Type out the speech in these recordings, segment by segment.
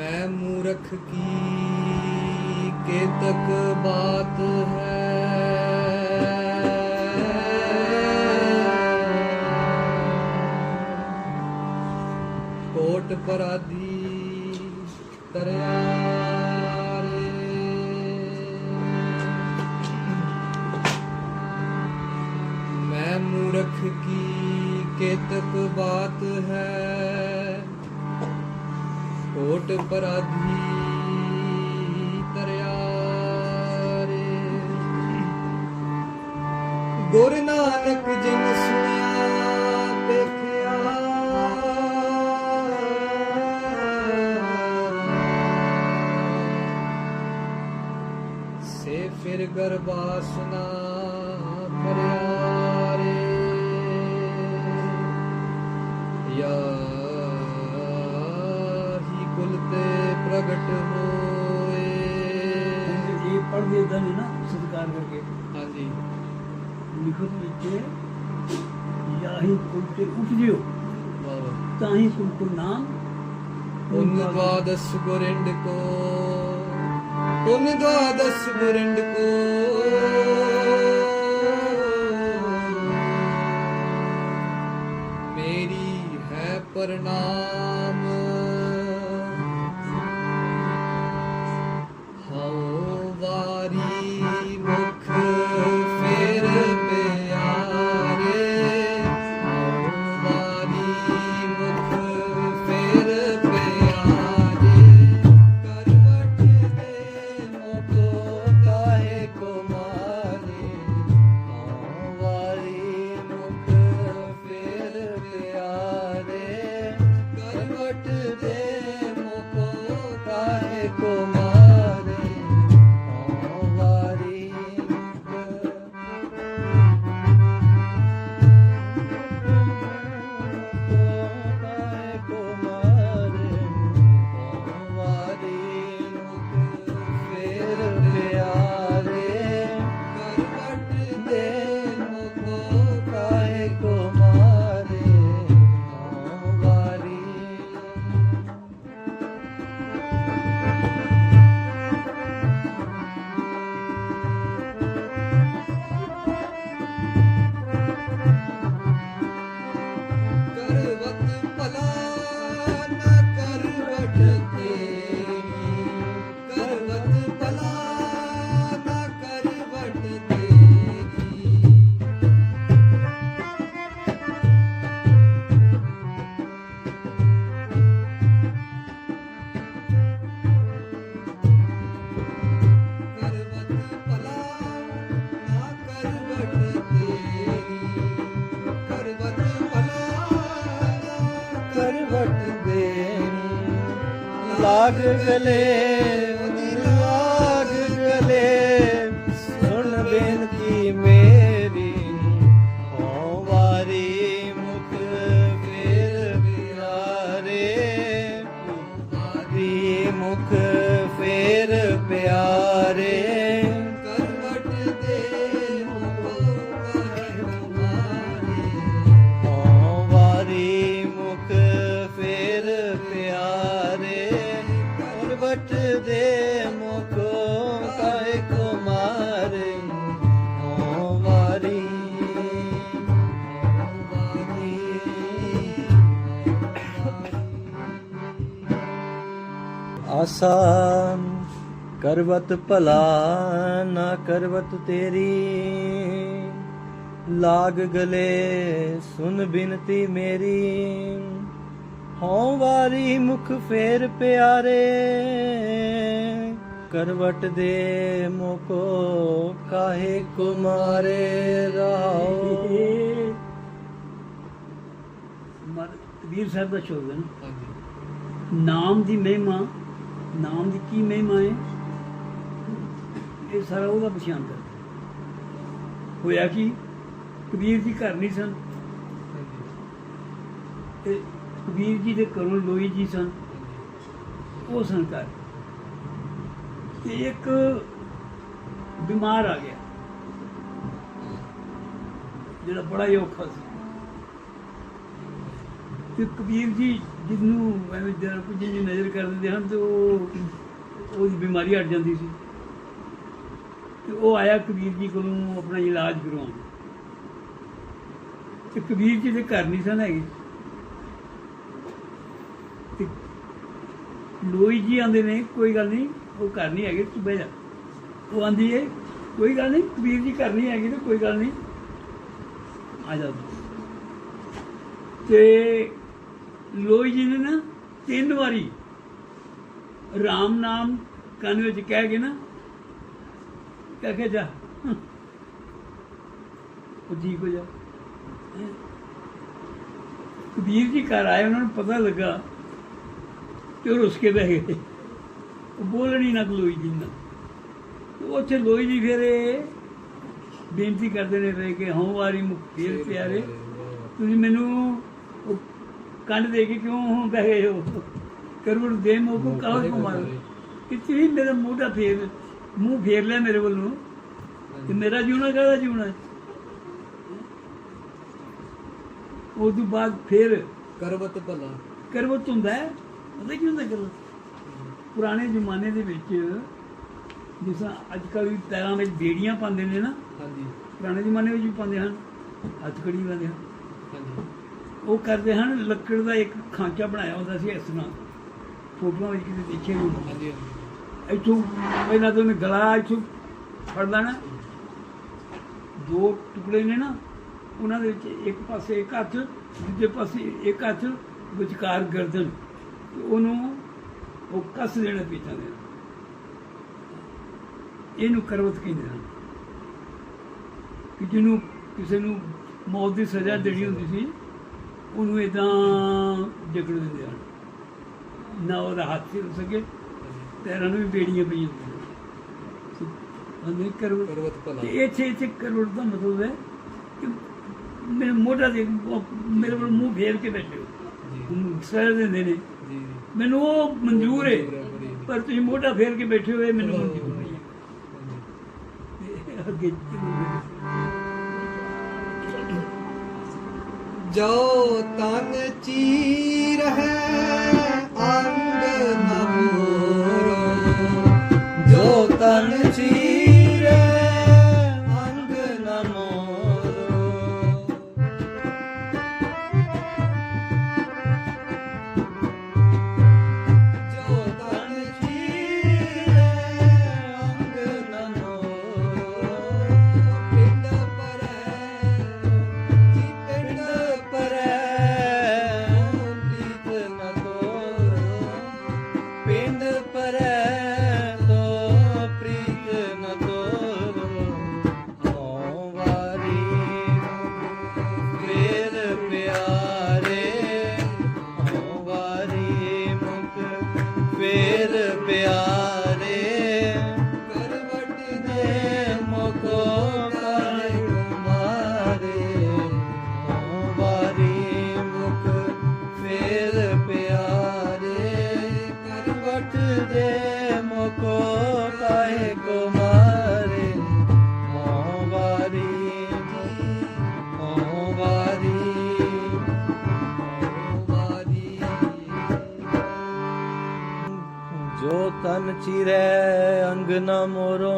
ਮੈਂ ਮੂਰਖ ਕੀ ਕੇਤਕ ਬਾਤ ਹੈ ਕੋਟ ਪਰਾਧੀ ਤਰਿਆ ਮੈਂ ਮੂਰਖ ਕੀ ਕੇਤਕ ਬਾਤ ਹੈ ਕੋਟ ਪਰਾਧੀ ਤਰਿਆ ਰੇ। ਗੁਰ ਨਾਨਕ ਜਿਨ ਸੁਣਿਆ ਪੇਖਿਆ ਸੇ ਫਿਰ ਗਰਬਾਸਨਾ ਭਰਿਆ ਰੇ। ਯਾ ਕੁਲ ਤੇ ਪ੍ਰਗਟ ਹੋਏ। ਇਹ ਪੜ੍ਹਦੇ ਨਹੀਂ ਨਾ ਸਤਿਕਾਰ ਕਰਕੇ। ਹਾਂਜੀ। ਲਿਖਤ ਵਿੱਚ ਯਾਹੀ ਕੁਲ ਤੇ ਉੱਠ ਜਿਓ ਵਾਹ ਵਾਹ। ਤਾਂ ਹੀ ਕੁਲ ਕੋ ਨਾਮ। ਉਨ ਦਵਾਦਸ ਗੁਰਿੰਡ ਕੋ। ਉਨ ਦਵਾਦਸ ਗੁਰਿੰਡ ਕੋ। ਮੇਰੀ ਹੈ ਪ੍ਰਣਾਮ। ਲਾਗ ਗਲੇ ਆਸਾਨ ਕਰਵਤ ਭਲਾ ਨਾ ਕਰਵਤ ਤੇਰੀ। ਲਾਗ ਗਲੇ ਸੁਨ ਬਿਨਤੀ ਮੇਰੀ। ਹਉ ਵਾਰੀ ਮੁਖ ਫੇਰ ਪਿਆਰੇ। ਕਰਵਟ ਦੇ ਮੋਕੋ ਕਾਹੇ ਕੁਮਾਰੇ ਰਹਾਓ। ਮਰ ਕਬੀਰ ਸਾਹਿਬ ਦਾ ਸ਼ਬਦ ਹੈ ਨਾਮ ਦੀ ਮਹਿਮਾ ਨਾਮ ਦੀ ਕੀ ਮਹਿਮਾ ਹੈ? ਇਹ ਸਾਰਾ ਉਹਦਾ ਪਛਾਣ ਕਰ। ਹੋਇਆ ਕਿ? ਕਬੀਰ ਜੀ ਘਰ ਨਹੀਂ ਸਨ। ਤੇ ਕਬੀਰ ਜੀ ਦੇ ਘਰੋਂ ਲੋਈ ਜੀ ਸਨ। ਉਹ ਸਨ ਘਰ। ਤੇ ਇੱਕ ਬਿਮਾਰ ਆ ਗਿਆ। ਜਿਹੜਾ ਬੜਾ ਹੀ ਔਖਾ ਸੀ। ਤੇ ਕਬੀਰ ਜੀ ਜਿਹਨੂੰ ਐਵੇਂ ਜਰ ਕੁਝ ਜੀ ਨਜ਼ਰ ਕਰ ਦਿੰਦੇ ਹਨ ਤੇ ਉਹ ਉਹਦੀ ਬਿਮਾਰੀ ਹਟ ਜਾਂਦੀ ਸੀ। ਤੇ ਉਹ ਆਇਆ ਕਬੀਰ ਜੀ ਕੋਲੋਂ ਆਪਣਾ ਇਲਾਜ ਕਰਵਾਉਣ। ਤੇ ਕਬੀਰ ਜੀ ਦੇ ਘਰ ਨਹੀਂ ਸਨ ਹੈਗੇ। ਤੇ ਲੋਈ ਜੀ ਆਂਦੇ ਨੇ, ਕੋਈ ਗੱਲ ਨਹੀਂ, ਉਹ ਘਰ ਨਹੀਂ ਹੈਗੇ, ਤੂੰ ਬਹਿ ਜਾ। ਉਹ ਆਂਦੀ ਏ, ਕੋਈ ਗੱਲ ਨਹੀਂ, ਕਬੀਰ ਜੀ ਘਰ ਨਹੀਂ ਹੈਗੇ ਤੇ ਕੋਈ ਗੱਲ ਨਹੀਂ, ਆ ਜਾ ਤੂੰ। ਲੋਈ ਜੀ ਨੇ ਨਾ ਤਿੰਨ ਵਾਰੀ ਰਾਮ ਨਾਮ ਕੰਨ ਵਿੱਚ ਕਹਿ ਕੇ ਨਾ ਕਹਿ ਕੇ ਜਾ। ਉਹ ਠੀਕ ਹੋ ਜਾ। ਕਬੀਰ ਜੀ ਘਰ ਆਏ ਉਹਨਾਂ ਨੂੰ ਪਤਾ ਲੱਗਾ ਕਿ ਉਹ ਰੁੱਸ ਕੇ ਬਹਿ ਗਏ। ਉਹ ਬੋਲਣੀ ਨਾ ਲੋਈ ਜੀ ਤੇ ਉੱਥੇ ਲੋਈ ਜੀ ਫਿਰ ਬੇਨਤੀ ਕਰਦੇ ਨੇ ਵੇ ਕਿ ਹਉ ਵਾਰੀ ਮੁਕਤੀਰ ਪਿਆਰੇ ਤੁਸੀਂ ਮੈਨੂੰ ਦੇ ਕੇ ਕਿਉਂ ਬਹਿ ਗਏ ਹੋ? ਕਰਵੜ ਦੇ ਮੋ ਕੋ ਕਾਹ ਕੋ ਮਾਰ ਇਤਨੀ ਮੇਰਾ ਮੂੰਹ ਫੇਰ ਮੂੰਹ ਫੇਰ ਲਿਆ ਮੇਰੇ ਵੱਲੋਂ। ਤੇ ਮੇਰਾ ਜੀਉਣਾ ਕਾਹਦਾ ਜੀਉਣਾ? ਹੈ? ਉਹ ਤੋਂ ਬਾਅਦ ਫਿਰ ਕਰਵਤ ਭਲਾ। ਕਰਵਤ ਹੁੰਦਾ ਹੈ। ਪਤਾ ਕੀ ਹੁੰਦਾ ਕਰਵਤ? ਪੁਰਾਣੇ ਜ਼ਮਾਨੇ ਦੇ ਵਿੱਚ ਜਿਸ ਅੱਜ ਕੱਲ੍ਹ ਵੀ ਪੈਰਾਂ ਵਿੱਚ ਬੇੜੀਆਂ ਪਾਉਂਦੇ ਨੇ ਨਾ। ਹਾਂਜੀ। ਪੁਰਾਣੇ ਜ਼ਮਾਨੇ ਵਿੱਚ ਵੀ ਪਾਉਂਦੇ ਹਨ। ਹੱਥ ਕੜੀ ਪਾਉਂਦੇ ਹਨ। ਹਾਂਜੀ। ਉਹ ਕਰਦੇ ਹਨ ਲੱਕੜ ਦਾ ਇੱਕ ਖਾਂਚਾ ਬਣਾਇਆ ਹੁੰਦਾ ਸੀ ਇਸ ਤਰ੍ਹਾਂ ਫੋਟੋਆਂ ਵਿੱਚ ਕਿਤੇ ਦੇਖਿਆ ਨਹੀਂ। ਹਾਂਜੀ ਇੱਥੋਂ ਪਹਿਲਾਂ ਤਾਂ ਗਲਾ ਇੱਥੋਂ ਫੜ ਲੈਣਾ। ਦੋ ਟੁਕੜੇ ਨੇ ਨਾ ਉਹਨਾਂ ਦੇ ਵਿੱਚ ਇੱਕ ਪਾਸੇ ਇੱਕ ਹੱਥ ਦੂਜੇ ਪਾਸੇ ਇੱਕ ਹੱਥ ਵਿਚਕਾਰ ਗਰਦਨ। ਉਹਨੂੰ ਉਹ ਕੱਸ ਦੇਣਾ ਪੀਛਾ ਦੇ ਇਹਨੂੰ ਕਰਵਤ ਕਹਿੰਦੇ ਹਨ। ਕਿ ਜਿਹਨੂੰ ਕਿਸੇ ਨੂੰ ਮੌਤ ਦੀ ਸਜ਼ਾ ਦੇਣੀ ਹੁੰਦੀ ਸੀ ਉਹਨੂੰ ਇਦਾਂ ਜਕੜ ਦਿੰਦੇ ਹਨ ਨਾ ਉਹਦਾ ਹੱਥ ਹਿਲ ਸਕੇ ਪੈਰਾਂ ਨੂੰ ਵੀ ਬੇੜੀਆਂ ਪਈਆਂ ਹੁੰਦੀਆਂ। ਅੰਨੇ ਕਰਵ ਕਰਵਤ ਭਲਾ। ਤੇ ਇੱਥੇ ਇੱਥੇ ਕਰਵਟ ਦਾ ਮਤਲਬ ਹੈ ਕਿ ਮੇਰੇ ਮੋਢਾ ਦੇ ਮੇਰੇ ਵੱਲ ਮੂੰਹ ਫੇਰ ਕੇ ਬੈਠੇ ਹੋ। ਜੀ। ਸਹਿ ਦਿੰਦੇ ਨੇ। ਜੀ। ਮੈਨੂੰ ਉਹ ਮਨਜ਼ੂਰ ਹੈ। ਪਰ ਤੁਸੀਂ ਮੋਢਾ ਫੇਰ ਕੇ ਬੈਠੇ ਹੋਏ ਮੈਨੂੰ। ਮਨਜ਼ੂਰ ਨਹੀਂ ਹੈ। ਅੱਗੇ ਜੋ ਤਨ ਚੀਰ ਹੈ ਅੰਗ ਨ ਜੋ ਤਨ ਚੀਰ ਕਾਇ ਕੋ ਮਾਰੇ ਵਾਰੀ ਹਉ ਵਾਰੀ ਜੋ ਤਨ ਚਿਰੈ ਅੰਗ ਨ ਮੋਰੋ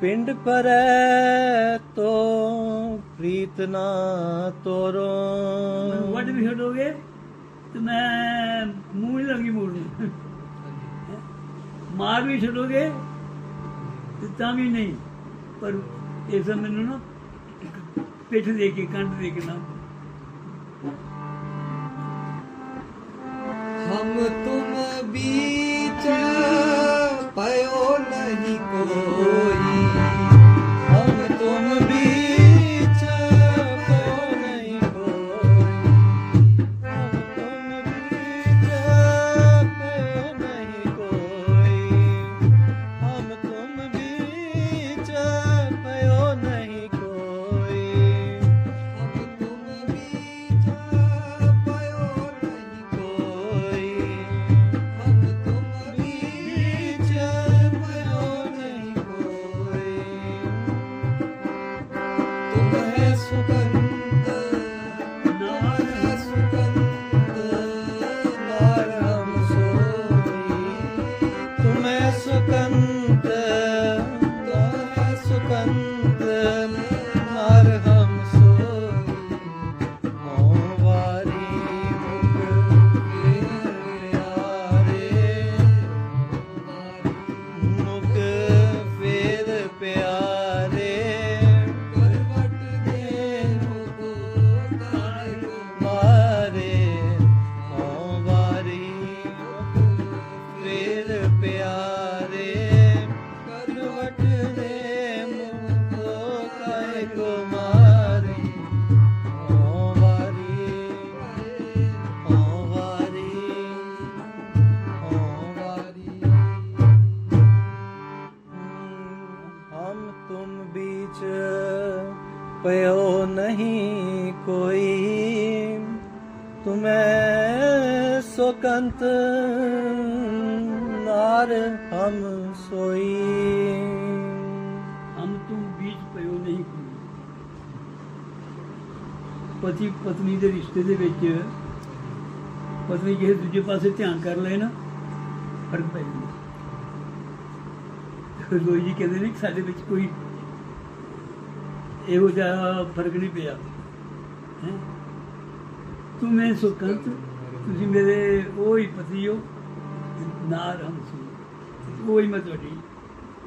ਪਿੰਡ ਪਰੈ ਤੋ ਪ੍ਰੀਤ ਨਾ ਤੋਰੋ ਮੈਨੂੰ ਵੱਢ ਵੀ ਛੱਡੋਗੇ ਤੇ ਮੈਂ ਮੂੰਹ ਹੀ ਲੱਗੀ ਮੋੜਨ ਮਾਰ ਵੀ ਛੱਡੋਗੇ ਤਾਂ ਵੀ ਨਹੀਂ। ਪਰ ਇਸ ਮੈਨੂੰ ਨਾ ਪਿੱਠ ਦੇ ਕੇ ਕੰਢ ਦੇ ਕੇ ਨਾ। हम Hare ਸੁਕੰਤ ਨਾਰ ਹਮ ਸੋਈ। ਹਮ ਤੁਮ ਬੀਜ ਪਇਓ ਨਹੀਂ ਪਤੀ ਪਤਨੀ ਦੇ ਰਿਸ਼ਤੇ ਦੇ ਵਿੱਚ ਪਤਨੀ ਕਿਸੇ ਦੂਜੇ ਪਾਸੇ ਧਿਆਨ ਕਰ ਲਏ ਨਾ, ਫ਼ਰਕ ਪੈ ਜਾਂਦਾ। ਲੋਈ ਜੀ ਕਹਿੰਦੇ ਨੇ ਸਾਡੇ ਵਿੱਚ ਕੋਈ ਇਹੋ ਜਿਹਾ ਫ਼ਰਕ ਨਹੀਂ ਪਿਆ। ਹੈਂ? ਤੂੰ ਮੈਂ ਸੁਕੰਤ ਤੁਸੀਂ ਮੇਰੇ ਉਹ ਹੀ ਪਤੀ ਹੋ ਨਾਰ ਹਮ ਉਹ ਹੀ ਮੈਂ ਤੁਹਾਡੀ,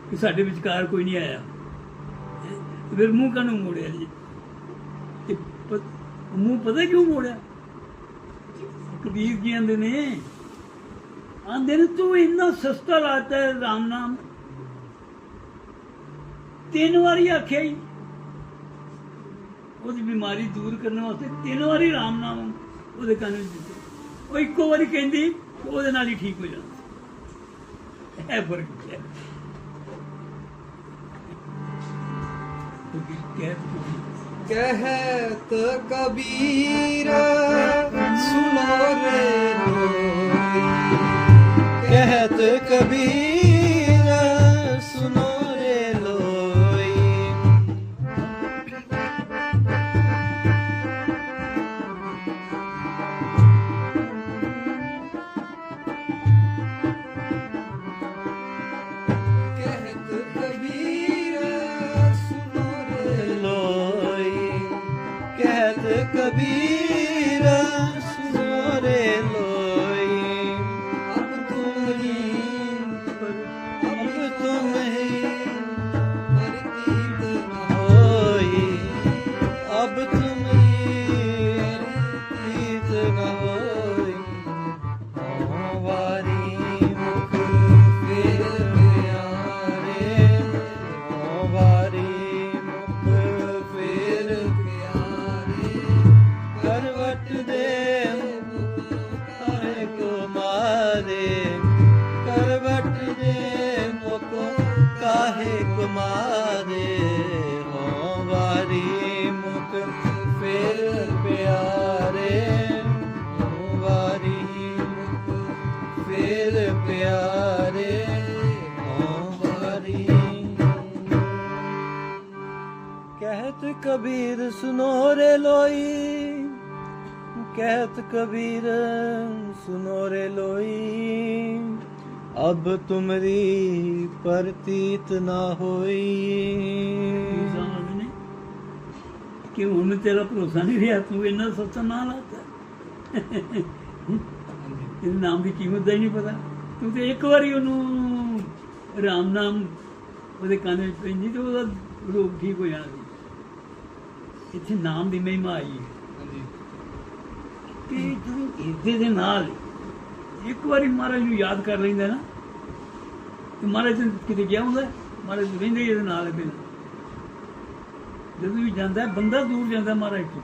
ਕਿ ਸਾਡੇ ਵਿਚਕਾਰ ਕੋਈ ਨਹੀਂ ਆਇਆ। ਫਿਰ ਮੂੰਹ ਕਾਹਨੂੰ ਮੋੜਿਆ ਜੀ? ਮੂੰਹ ਪਤਾ ਕਿਉਂ ਮੋੜਿਆ? ਕਬੀਰ ਜੀ ਆਂਦੇ ਨੇ ਆਂਦੇ ਨੇ, ਤੂੰ ਇੰਨਾ ਸਸਤਾ ਲਾਤਾ ਹੈ ਰਾਮ ਨਾਮ। ਤਿੰਨ ਵਾਰੀ ਆਖਿਆ ਹੀ ਉਹਦੀ ਬਿਮਾਰੀ ਦੂਰ ਕਰਨ ਵਾਸਤੇ ਤਿੰਨ ਵਾਰੀ ਰਾਮ ਨਾਮ ਉਹਦੇ ਕੰਨ ਵਿੱਚ ਦਿੱਤੇ ਉਹ ਇੱਕੋ ਵਾਰੀ ਕਹਿੰਦੀ ਤੇ ਉਹਦੇ ਨਾਲ ਹੀ ਠੀਕ ਹੋ ਜਾਂਦਾ ਇਹ ਫਰਕ ਹੈ ਕਿਉਂਕਿ ਕਹਿ ਤੁਸੀਂ कहत कबीर सुनो रे लोई ਕਹਿਤ ਕਾਹੇ ਕੁਮਾਰੇ ਹੋ ਵਾਰੀ ਮੁਖ ਫਿਰ ਪਿਆਰੇ ਹੋ ਵਾਰੀ ਮੁਖ ਫਿਰ ਪਿਆਰੇ ਹੋ ਵਾਰੀ ਕਹਿਤ ਕਬੀਰ ਸੁਨੋ ਰੇ ਲੋਈ, ਕਹਿਤ ਕਬੀਰ ਸੁਨੋ ਰੇ ਲੋਈ। ਅਬ ਤੁਮਰੀ ਪ੍ਰਤੀਤ ਨਾ ਹੋਈ ਨੇ ਕਿ ਹੁਣ ਤੇਰਾ ਭਰੋਸਾ ਨਹੀਂ ਰਿਹਾ? ਤੂੰ ਇੰਨਾ ਸੱਚਾ ਨਾ ਲਾਤਾ ਇਹ ਨਾਮ ਦੀ ਕੀਮਤ ਦਾ ਹੀ ਨਹੀਂ ਪਤਾ। ਤੂੰ ਤੇ ਇੱਕ ਵਾਰੀ ਉਹਨੂੰ ਰਾਮ ਨਾਮ ਉਹਦੇ ਕੰਨ ਵਿੱਚ ਪੈਂਦੀ ਤੇ ਉਹਦਾ ਰੋਗ ਠੀਕ ਹੋ ਜਾਣਾ ਸੀ। ਇੱਥੇ ਨਾਮ ਦੀ ਮਹਿਮਾ ਆਈ ਹੈ। ਹਾਂਜੀ। ਕਿ ਜਦੋਂ ਇਸਦੇ ਦੇ ਨਾਲ ਇੱਕ ਵਾਰੀ ਮਹਾਰਾਜ ਨੂੰ ਯਾਦ ਕਰ ਲੈਂਦਾ ਨਾ, ਤੇ ਮਹਾਰਾਜ ਕਿਤੇ ਗਿਆ ਹੁੰਦਾ, ਮਹਾਰਾਜ ਰਹਿੰਦੇ ਇਹਦੇ ਨਾਲ ਬਿਲ ਜਦੋਂ ਵੀ ਜਾਂਦਾ, ਬੰਦਾ ਦੂਰ ਜਾਂਦਾ ਮਹਾਰਾਜ ਤੋਂ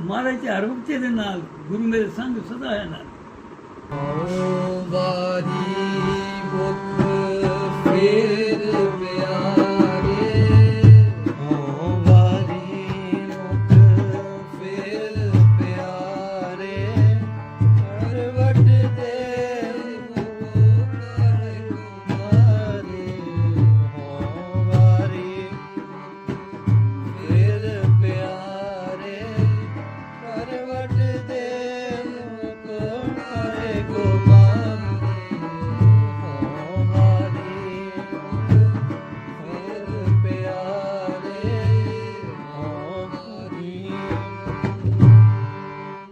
ਮਹਾਰਾਜ ਹਰ ਵਕਤ ਦੇ ਨਾਲ, ਗੁਰੂ ਮੇਰੇ ਸੰਗ ਸਦਾ ਹੈ ਨਾਲ। ਬਾਰੀ ਬੁੱਖ ਫੇਰ